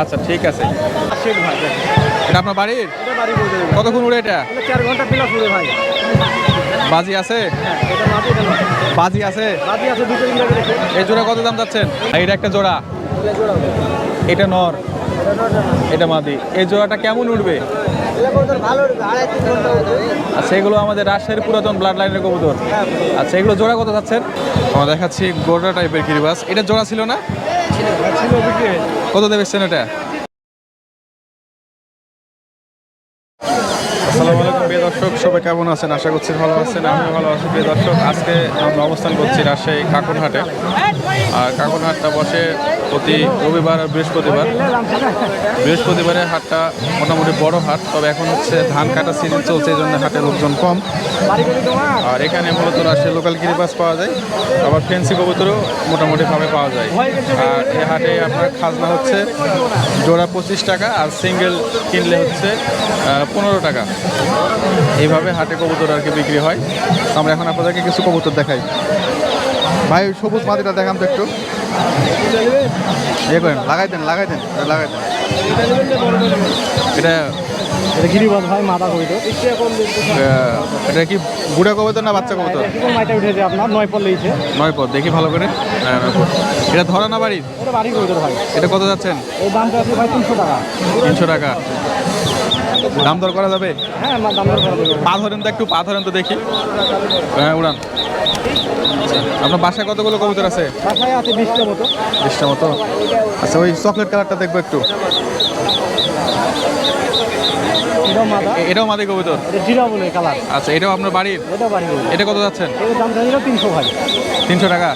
আচ্ছা ঠিক আছে। ভাই এটা আপনার বাড়ির। কতক্ষণ উড়ে এটা? চার ঘণ্টা প্লাস উড়ে ভাই। বাজি আছে? হ্যাঁ। বাজি আছে? দুটো এই জোড়া কত দাম যাচ্ছেন? আর এটা একটা জোড়া। এটা নর। এটা মাদি। এই জোড়াটা কেমন উঠবে এটা কবুতর ভালো উড়বে, আড়াই তিন ঘণ্টা উড়বে। আর সেগুলো আমাদের রাজশাহীর পুরাতন ব্লাড লাইনের কবুতর। হ্যাঁ, আচ্ছা এগুলো জোড়া কত যাচ্ছেন? আমরা দেখাচ্ছি গোড়া টাইপের কিরিবাস। এটা জোড়া ছিল না। কত দেবে প্রিয় দর্শক, সবাই কেমন আছেন? আশা করছি ভালো আছেন, আমিও ভালো আছি, প্রিয় দর্শক। আজকে আমরা অবস্থান করছি রাজশাহী কাকুরহাটে। আর কাকুরহাটটা বসে প্রতি রবিবার আর বৃহস্পতিবার। বৃহস্পতিবারে হাটটা মোটামুটি বড় হাট, তবে এখন হচ্ছে ধান কাটা সিজন চলছে, এই জন্য হাটে লোকজন কম? আর এখানে মূলত রাজশাহী লোকাল কিরিবাস পাওয়া যায়, আবার ফেন্সি কবুতরও মোটামুটিভাবে পাওয়া যায়। আর এই হাটে আপনার খাজনা হচ্ছে জোড়া পঁচিশ টাকা, আর সিঙ্গেল কিনলে হচ্ছে পনেরো টাকা। এইভাবে হাটে কবুতর আর কি বিক্রি হয়। আমরা এখন আপনাদেরকে কিছু কবুতর দেখাই। ভাই সবুজ মাটিটা দেখান তো একটু। ইয়ে করেন লাগাই দেন লাগাই দেন লাগাই দেন। এটা? এটা গিরিবাজ ভাই মাথা কবিতর এটা কি বুড়া কবুতর না বাচ্চা কবুতর? মাইটা উঠেছে আপনার? নয় পর লেগেছে নয় পদ দেখি ভালো করে। হ্যাঁ এটা ধরা না বাড়ির? এটা বাড়ি কবিতর ভাই। এটা কত যাচ্ছেন? এই দামটা আছে ভাই তিনশো টাকা। তিনশো টাকা। দাম দর করা যাবে? হ্যাঁ দাম দর করা দেবে পা ধরেন তো একটু পা ধরেন তো দেখি। হ্যাঁ উড়ান। আপনার বাসায় কতগুলো কবুতর আছে? বাসায় আছে বিশটা মতো। বিশটা মতো? আচ্ছা ওই চকলেট কালারটা দেখব একটু। এটাও মাদি। কবুতর? জিরা বলে কালার। আচ্ছা এটাও আপনার বাড়ির? এটা কত যাচ্ছেন? এর তিনশো ভাই তিনশো টাকা?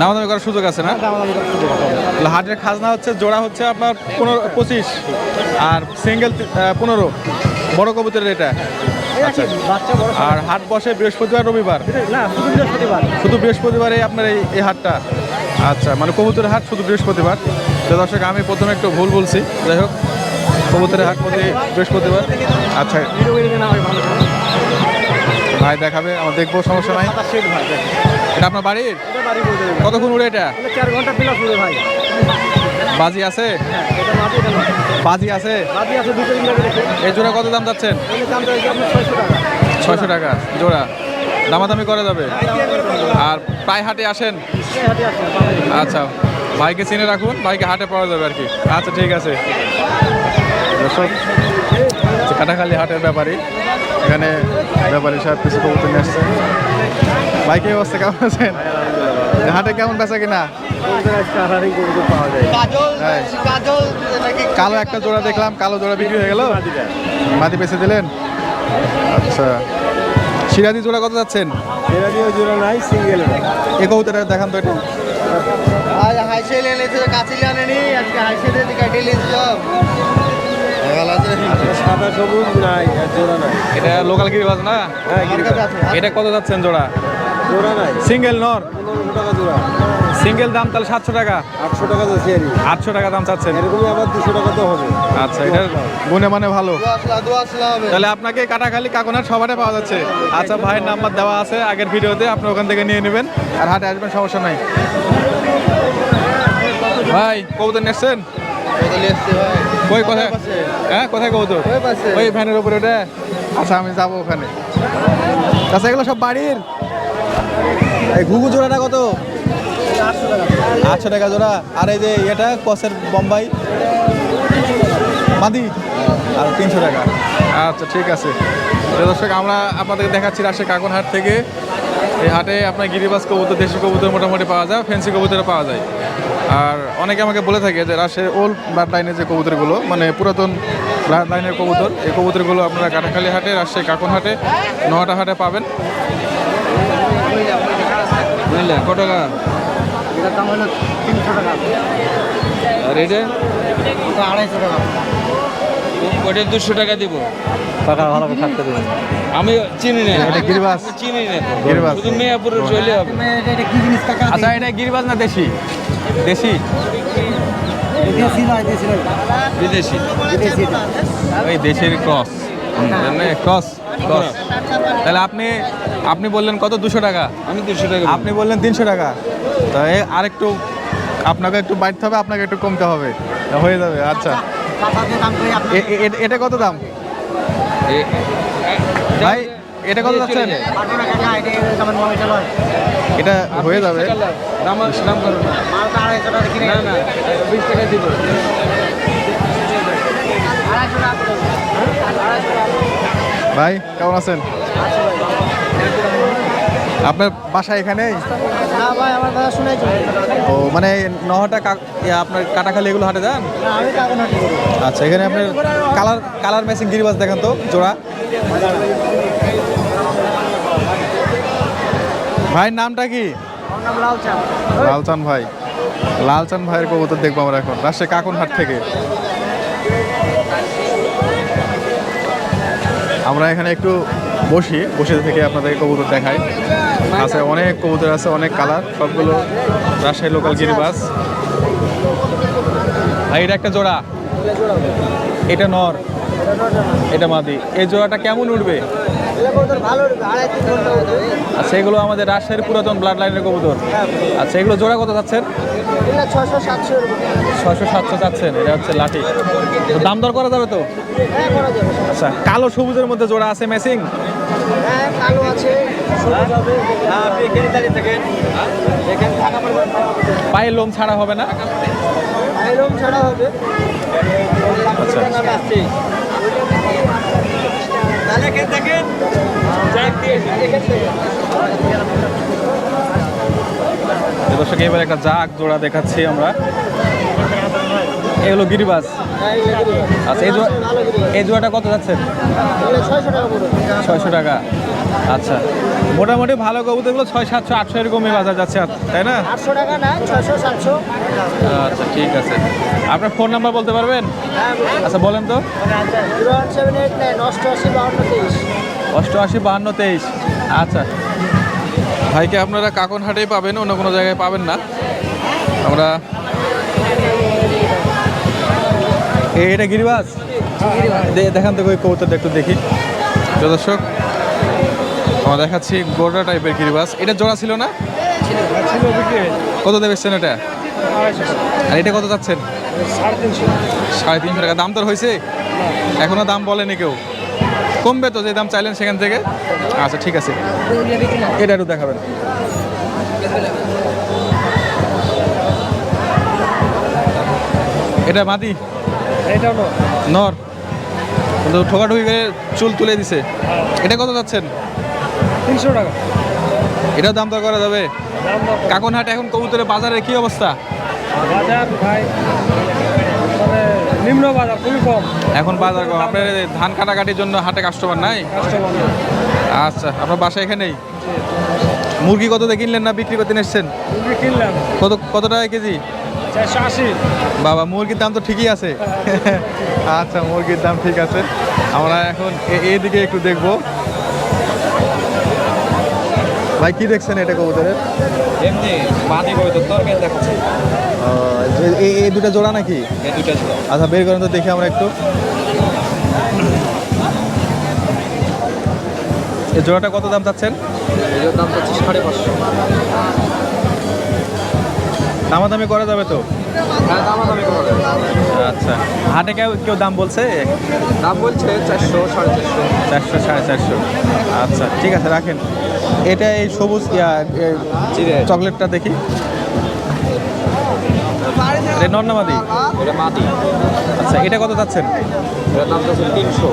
দামাদামি করার সুযোগ আছে না। তাহলে হাটের খাজনা হচ্ছে জোড়া হচ্ছে আপনার পনেরো পঁচিশ আর সিঙ্গেল পনেরো। বড় কবুতরের এটা? আচ্ছা। আর হাট বসে বৃহস্পতিবার রবিবার? না শুধু বৃহস্পতিবার। আপনার এই এই হাটটা? আচ্ছা মানে কবুতরের হাট শুধু বৃহস্পতিবার? তো দর্শক আমি প্রথমে একটু ভুল বলছি। যাই হোক কবুতরের হাট প্রতি বৃহস্পতিবার। আচ্ছা। হয় ভাই দেখাবে আমার দেখব সমস্যা নাই। এটা আপনার বাড়ির? বাড়ি কতক্ষণ উড়ে এটা? চার ঘণ্টা প্লাস উড়ে ভাই। বাজি আছে? হ্যাঁ। বাজি আছে? এই জোড়া কত দাম যাচ্ছেন? ছয়শো টাকা। জোড়া। দামাদামি করা যাবে? আর প্রায় হাটে আসেন। আচ্ছা ভাইকে চিনে রাখুন ভাইকে হাটে পাওয়া যাবে আর কি। আচ্ছা ঠিক আছে। দর্শক কাটাখালি হাটের ব্যাপারী। এখানে ব্যাপারী সাহেব কিছু কবুতর নিয়ে ভাই কি অবস্থা কেমন আছেন? হাটে কেমন বেচা কিনা? কালো একটা জোড়া দেখলাম কালো জোড়া বিক্রি হয়ে গেল। মাটি বেছে দিলেন? আচ্ছা। সিরাজি জোড়া কত যাচ্ছেন? সিরাজিও জোড়া নাই সিঙ্গেল এ কবুতরটা দেখান তো এটা। আজ হাইসেল এনেছে কাছিল আনেনি আজকে হাইসেল কাটিয়ে নিয়েছিল সিঙ্গেল দাম তাহলে সাতশো টাকা। আটশো টাকা আটশো টাকা দাম চাচ্ছেন। আচ্ছা, দুশো টাকা মানে ভালো। তাহলে আপনাকে কাটাখালি কাকোনার সবারে পাওয়া যাচ্ছে। আচ্ছা ভাইয়ের নাম্বার দেওয়া আছে আগের ভিডিওতে, আপনি ওখান থেকে নিয়ে নেবেন। আর হাটে আসবেন, সমস্যা নাই। ভাই, কবুতর নেছেন কই কোথায়? হ্যাঁ কোথায় কবুতর? ওই ওই ভ্যানের উপরে ওটা আচ্ছা আমি যাব ওখানে। আচ্ছা এগুলো সব বাড়ির? এই ঘুঘু জোড়াটা কত? আটশো টাকা জোড়া। আর এই যে এটা কসের বোম্বাই? মাদি? আর তিনশো টাকা। আচ্ছা ঠিক আছে। দর্শক আমরা আপনাদেরকে দেখাচ্ছি রাজশাহী কাকনহাট থেকে। এই হাটে আপনার গিরিবাস কবুতর দেশি কবুতর মোটামুটি পাওয়া যায় ফ্যান্সি কবুতর পাওয়া যায়। আর অনেকে আমাকে বলে থাকে যে রাজশাহী ওল্ড ব্লাড লাইনের যে কবুতরগুলো মানে পুরাতন ব্লাড লাইনের কবুতর এই কবুতরগুলো আপনারা কাটাখালি হাটে রাজশাহী কাকন হাটে নোয়াটা হাটে পাবেন। কত টাকা? এটার দাম হলো তিনশো টাকা। আর এটা? আড়াইশো টাকা। ওটা দুশো টাকা দিব। টাকা ভালো করে থাকতে দেবেন আমি চিনি না। এটা গিরিবাস। চিনি না। গিরিবাস। শুধু মেয়াপুরে চলে হবে। আচ্ছা এটা গিরিবাজ না দেশি? দেশি? বিদেশি ওই দেশের ক্রস। Cross cross. তাহলে আপনি আপনি বললেন কত? দুশো টাকা। আমি দুশো টাকা আপনি বললেন তিনশো টাকা। তো এ আরেকটু আপনাকে একটু বাড়তে হবে আপনাকে একটু কমতে হবে। হয়ে যাবে আচ্ছা। এটা কত দাম? ভাই এটা কত এটা হয়ে যাবে। ভাই কেমন আছেন? আপনার বাসা এখানে না ভাই আমার কথা ও মানে নহটা ইয়া, আপনার কাটাখালি এগুলো হাটে যান? আমি আচ্ছা এখানে আপনার কালার কালার ম্যাচিং গিরিবাস দেখান তো জোড়া। ভাইয়ের নামটা কি? লালচান। ভাই। লালচান ভাইয়ের কবুতর দেখব আমরা এখন। রাজশাহী কাকুনহাট থেকে। আমরা এখানে একটু বসি বসে থেকে আপনাদেরকে কবুতর দেখাই। আছে অনেক কবুতর আছে অনেক কালার। সবগুলো রাজশাহী লোকাল গিরিবাস। ভাই এটা একটা জোড়া। এটা নর। এটা মাদি। এই জোড়াটা কেমন উঠবে? আচ্ছা এগুলো আমাদের রাজশাহীর পুরাতন ব্লাড লাইনের কবুতর। আচ্ছা এগুলো জোড়া কত যাচ্ছেন? ছশো সাতশো চাচ্ছেন এটা হচ্ছে লাঠি। দাম দর করা যাবে তো? আচ্ছা কালো সবুজের মধ্যে জোড়া আছে ম্যাচিং হ্যাঁ কালো আছে পায়ের লোম ছাড়া হবে না? আইরন ছাড়া হবে। আচ্ছা। তাহলে এখানে তো দর্শক এবার একটা জাগ জোড়া দেখাচ্ছি আমরা। এগুলো গিরিবাস। আচ্ছা এই জোড়া এই জোড়াটা কত পড়বে। ছয়শো টাকা। আচ্ছা। মোটামুটি ভালো কবুতরগুলো ছয় সাতশো আটশো এরকমই বাজার যাচ্ছে তাই না? আটশো টাকা না ছয়শো সাতশো। আচ্ছা ঠিক আছে। আপনার ফোন নাম্বার বলতে পারবেন? আচ্ছা বলেন তো। অষ্টআশি বাহান্ন তেইশ। আচ্ছা। ভাইকে আপনারা কাকনহাটেই পাবেন অন্য কোনো জায়গায় পাবেন না। আমরা এটা গিরিবাস? দেখান তো কবুতরটা একটু দেখি। দর্শক আমরা দেখাচ্ছি গোড়া টাইপের গিরিবাস এটা জোড়া ছিল না? কত দেবেছেন এটা? আর এটা কত যাচ্ছেন সাড়ে তিনশো টাকা। দাম তোর হয়েছে? এখনও দাম বলেনি কেউ। কমবে তো যে দাম চাইলেন সেখান থেকে? আচ্ছা ঠিক আছে। এটা একটু দেখাবেন। এটা মাদি? নর। কিন্তু ঠোকাঠুকি করে চুল তুলে দিছে। এটা কত যাচ্ছেন তিনশো টাকা। এটাও দাম দর করা যাবে? কাকনহাট এখন কবুতরের বাজারের কি অবস্থা? বাজার ভাই মানে নিম্ন বাজার খুবই কম। এখন বাজার কম। আপনার ধান কাটাকাটির জন্য হাটে কাস্টমার নাই? আচ্ছা আপনার বাসা এখানেই? মুরগি কত দিয়ে কিনলেন না বিক্রি করতে এসছেন? কিনলাম। কত কত টাকা কেজি? বাবা মুরগির দাম তো ঠিকই আছে। আচ্ছা মুরগির দাম ঠিক আছে। আমরা এখন এ- এইদিকে একটু দেখব। ভাই কি দেখছেন এটা কবুতরের এমনি মাটি বই তো তরকারি দেখাচ্ছি এই এই দুটো জোড়া নাকি? এই দুটো জোড়া। আচ্ছা বের করেন তো দেখি আমরা একটু। এই জোড়াটা কত দাম চাচ্ছেন? এর দাম হচ্ছে সাড়ে পাঁচশো। দামাদামি করা যাবে তো? হ্যাঁ দাম করা যাবে। আচ্ছা। হাটে কেউ কেউ দাম বলছে? দাম বলছে চারশো সাড়ে চারশো। চারশো সাড়ে চারশো। আচ্ছা ঠিক আছে রাখেন। এটা এই সবুজ চকলেটটা দেখি। এটা নর্নামাদি এটা আচ্ছা এটা কত চাচ্ছেন? এটার দাম হচ্ছে তিনশো।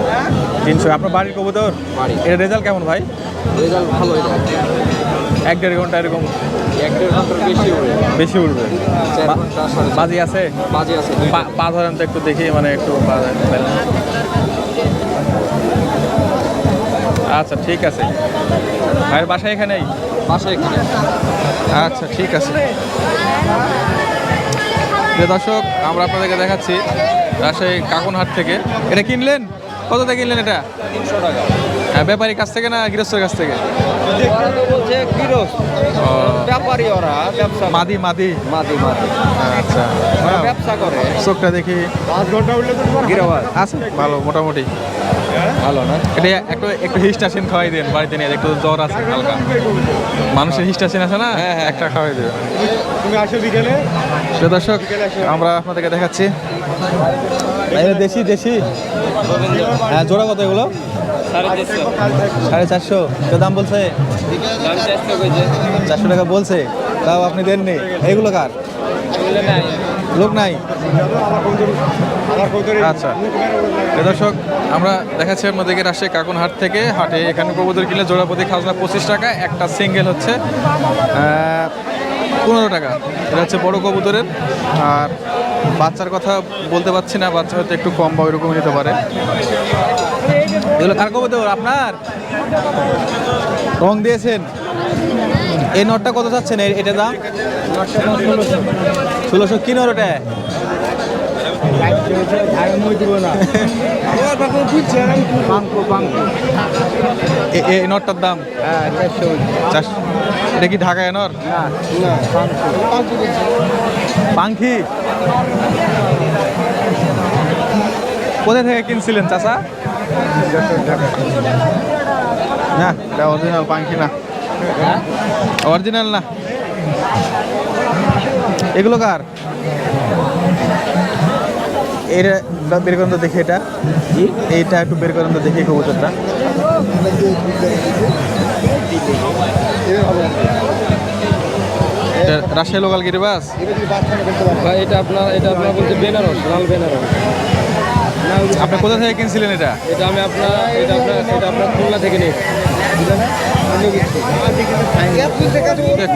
তিনশো। আপনার বাড়ির কবুতর? বাড়ি। এটা রেজাল্ট কেমন ভাই? রেজাল্ট ভালো এটা এক দেড় ঘণ্টা এরকম এক দেড় ঘণ্টার বেশি উড়ে। বেশি উঠবে। বাজি আছে? বাজে আছে। পা- ধরেন তো একটু দেখি মানে একটু আচ্ছা ঠিক আছে। ভাইয়ের বাসা এখানেই? বাসা এখানে। আচ্ছা ঠিক আছে। দর্শক আমরা আপনাদেরকে দেখাচ্ছি রাজশাহী কাকুনহাট থেকে। এটা কিনলেন? কত থেকে কিনলেন এটা? তিনশো টাকা। ব্যাপারীর কাছ থেকে না গৃহস্থের কাছ থেকে? ওরা বলছে কিরো ব্যাপারী ওরা ব্যবসা মাদি মাদি? মাটি আচ্ছা হ্যাঁ, ব্যবসা করে। চোখটা দেখি। পাঁচ ঘণ্টা উঠলে তো আছে? ভালো মোটামুটি। ভালো না? এটা একটু একটু হিস্টাসিন খাওয়াই দেন বাড়িতে নিয়ে একটু জ্বর আছে হালকা। মানুষের হিস্টাসিন আছে না? একটা খাওয়াই দেবে তুমি আসো বিকেলে। প্রিয় দর্শক আমরা আপনাদেরকে দেখাচ্ছি। দেশি দেশি। হ্যাঁ জোড়া কত এগুলো? সাড়ে চারশো। তো দাম বলছে? চারশো টাকা বলছে। তাও আপনি দেননি। এইগুলো কার? লোক নাই? আচ্ছা। দর্শক আমরা দেখাচ্ছি আপনাদেরকে রাজশাহী কাকুনহাট থেকে। হাটে এখানে কবুতর কিনলে জোড়া প্রতি খাজনা পঁচিশ টাকা একটা সিঙ্গেল হচ্ছে পনেরো টাকা। এটা হচ্ছে বড় কবুতরের। আর বাচ্চার কথা বলতে পারছি না বাচ্চা হয়তো একটু কম বা ওইরকম নিতে পারে। এগুলো কার কবুতর? আপনার? রং দিয়েছেন। এই নটটা কত চাচ্ছেন? এটা দাম? ষোলোশো। কি নর ওটা? এই নটটার দাম? এটা কি ঢাকায় নর? পাঙ্খি কোথা থেকে কিনছিলেন চাচা? না? এটা অরিজিনাল পাঙ্খি না অরিজিনাল না? এগুলো কার? এটা বের করেন তো দেখি এটা। এইটা একটু বের করেন তো দেখি কবুতরটা। রাজশাহী লোকাল গিরিবাস ভাই এটা আপনার এটা আপনার বলতে বেনারস লাল বেনারস। আপনি কোথা থেকে কিনছিলেন এটা? এটা আমি আপনার এটা আপনার এটা আপনার খুলনা থেকে নিই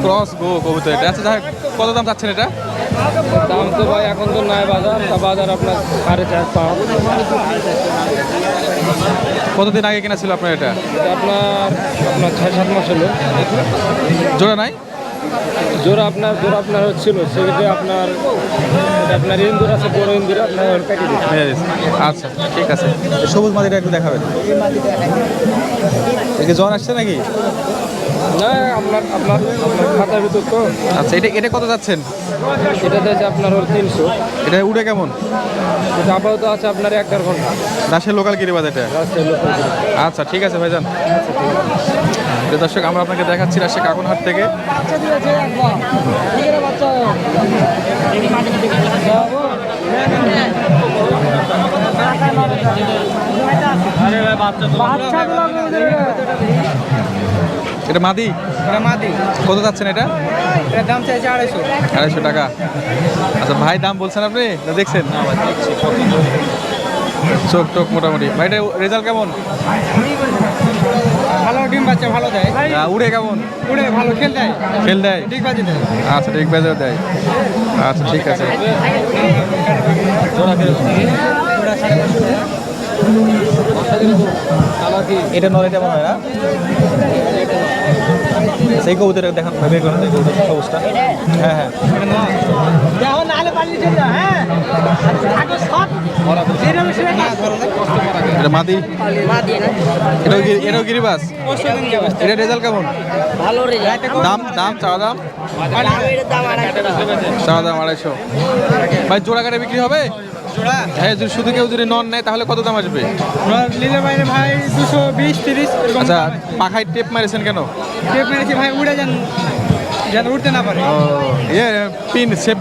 ক্রস গো কবুতর এটা। আচ্ছা কত দাম চাচ্ছেন এটা? দাম তো ভাই এখন তো নাই বাজার। তা বাজার আপনার সাড়ে চার পাঁচ। কতদিন আগে কেনা ছিল আপনার এটা? এটা আপনার আপনার ছয় সাত মাস হলো জোড়া নাই? জোড়া আপনার জোড়া আপনার হচ্ছিল সেক্ষেত্রে আপনার আপনার ইন্দুর আছে বড় ইন্দুর আপনার যাচ্ছি। আচ্ছা ঠিক আছে। সবুজ মাটিটা একটু দেখাবেন। জ্বর আসছে নাকি? না আপনার আপনার আপনার খাতার ভিতর তো। আচ্ছা এটা এটা কত যাচ্ছেন? এটা আছে আপনার হল তিনশো। এটা উড়ে কেমন? এটা আপাতত আছে আপনার এক দেড় ঘণ্টা। রাজশাহী লোকাল গিরিবাজ এটা? রাস্তায় লোক আচ্ছা ঠিক আছে ভাইজান দর্শক আমরা আপনাকে দেখাচ্ছি রাজশাহী কাকুনহাট থেকে। এটা মাদি? মাদি। কত যাচ্ছেন এটা? এর দাম চাইছে আড়াইশো। আড়াইশো টাকা। আচ্ছা ভাই দাম বলছেন আপনি? না দেখছেন? চোখ টোক মোটামুটি। ভাইটা রেজাল্ট কেমন? ভালো ডিম বাচ্চা ভালো দেয়। উড়ে কেমন? উড়ে ভালো খেল দেয়। খেল দেয়? ঠিক বাজে দেয়। আচ্ছা ঠিক বাজার দেয়। আচ্ছা ঠিক আছে। এটা নলে কেমন হয় না? সেই কবুতর দেখান। বের করেন সবুজটা হ্যাঁ। হ্যাঁ হ্যাঁ? এটা মাদি। এটাও এটাও গিরিবাস? এটা রেজাল্ট কেমন? ভালো দাম দাম চাওয়া দাম? দাম চাওয়া দাম আড়াইশো। ভাই জোড়া কাটে বিক্রি হবে? হ্যাঁ যদি শুধু কেউ যদি নন নেয় তাহলে কত দাম আসবে? নিলে বাইরে ভাই দুশো বিশ তিরিশ আচ্ছা পাখায় টেপ মারেছেন কেন? টেপ মেরেছি ভাই উড়ে যান। যেন উঠতে না পারে। ও। ইয়ে পিন সেপ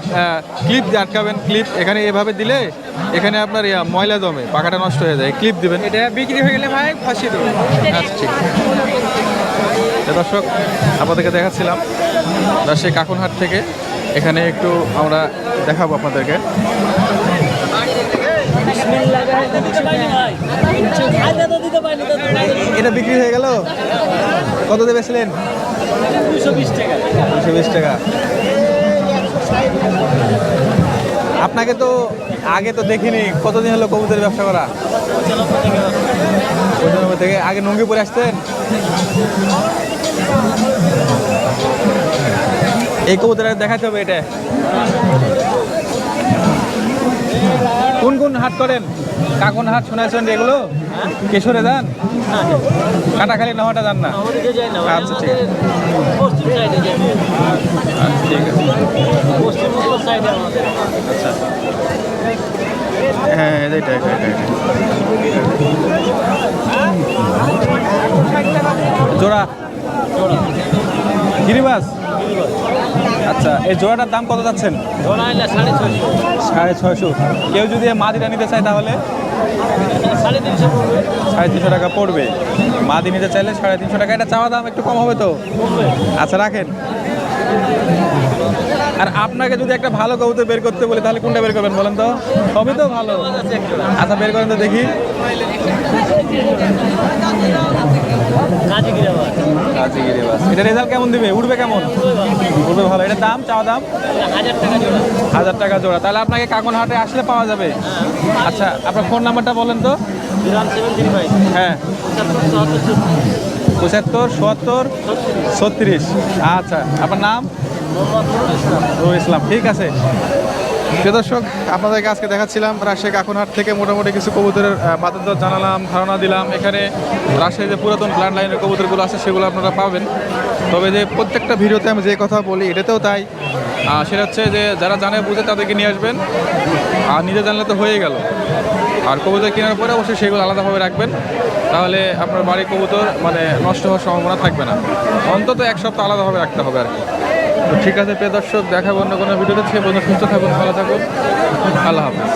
ক্লিপ আটকাবেন ক্লিপ এখানে এভাবে দিলে এখানে আপনার ইয়া ময়লা জমে পাখাটা নষ্ট হয়ে যায় ক্লিপ দিবেন। এটা বিক্রি হয়ে গেলে ভাই ফাঁসি দেবো। আচ্ছা ঠিক তো দর্শক আপনাদেরকে দেখাচ্ছিলাম রাজশাহী কাকুনহাট থেকে। এখানে একটু আমরা দেখাবো আপনাদেরকে। এটা বিক্রি হয়ে গেল? কত দেবেছিলেন দুশো বিশ টাকা। দুশো বিশ টাকা আপনাকে তো আগে তো দেখিনি কতদিন হলো কবুতরের ব্যবসা করা? থেকে। আগে নঙ্গি পরে আসতেন? এই কবুতর দেখাতে হবে এটা। কোন কোন হাট করেন? কাকুন হাট শোনাচ্ছেন এগুলো? কেশরে যান? কাটাখালি নেওয়াটা যান না? আচ্ছা ঠিক আছে। আচ্ছা ঠিক আছে। আচ্ছা। হ্যাঁ। জোড়া? গিরিবাস? আচ্ছা এই জোড়াটার দাম কত যাচ্ছেন? জোড়া সাড়ে ছয়শো। সাড়ে ছয়শো। কেউ যদি মাদিটা নিতে চায় তাহলে? সাড়ে তিনশো টাকা পড়বে। মাদি নিতে চাইলে সাড়ে তিনশো টাকা। এটা চাওয়া দাম একটু কম হবে তো? আচ্ছা রাখেন। আর আপনাকে যদি একটা ভালো কবুতর বের করতে বলি, তাহলে কোনটা বের করবেন বলেন তো? সবই তো ভালো। আচ্ছা বের করেন তো দেখি। আবার আচ্ছা গিরিবাস এটা রেজাল্ট কেমন দিবে? উঠবে কেমন? উঠবে ভালো। এটার দাম, চাওয়া দাম? হাজার টাকা জোড়া। তাহলে আপনাকে কাকন হাটে আসলে পাওয়া যাবে। আচ্ছা আপনার ফোন নাম্বারটা বলেন তো। হ্যাঁ। পঁচাত্তর চুয়াত্তর ছত্রিশ। আচ্ছা আপনার নাম? ইসলাম। ঠিক আছে। দর্শক, আপনাদেরকে আজকে দেখাচ্ছিলাম রাজশাহী কাকুনহাট থেকে মোটামুটি কিছু কবুতরের বাতের দর জানালাম, ধারণা দিলাম। এখানে রাজশাহী যে পুরাতন ব্লাড লাইনের কবুতরগুলো আছে, সেগুলো আপনারা পাবেন। তবে যে প্রত্যেকটা ভিডিওতে আমি যে কথা বলি, এটাতেও তাই। সেটা হচ্ছে যে যারা জানে, বুঝে তাদেরকে নিয়ে আসবেন। আর নিজে জানলে তো হয়ে গেল। আর কবুতর কেনার পরে অবশ্যই সেগুলো আলাদাভাবে রাখবেন। তাহলে আপনার বাড়ির কবুতর মানে নষ্ট হওয়ার সম্ভাবনা থাকবে না। অন্তত এক সপ্তাহ আলাদাভাবে রাখতে হবে আর কি। তো ঠিক আছে, প্রিয় দর্শক দেখাবো অন্য কোনো ভিডিওতে। সে বন্ধু সুস্থ থাকুন, ভালো থাকুন। আল্লাহ হাফিজ।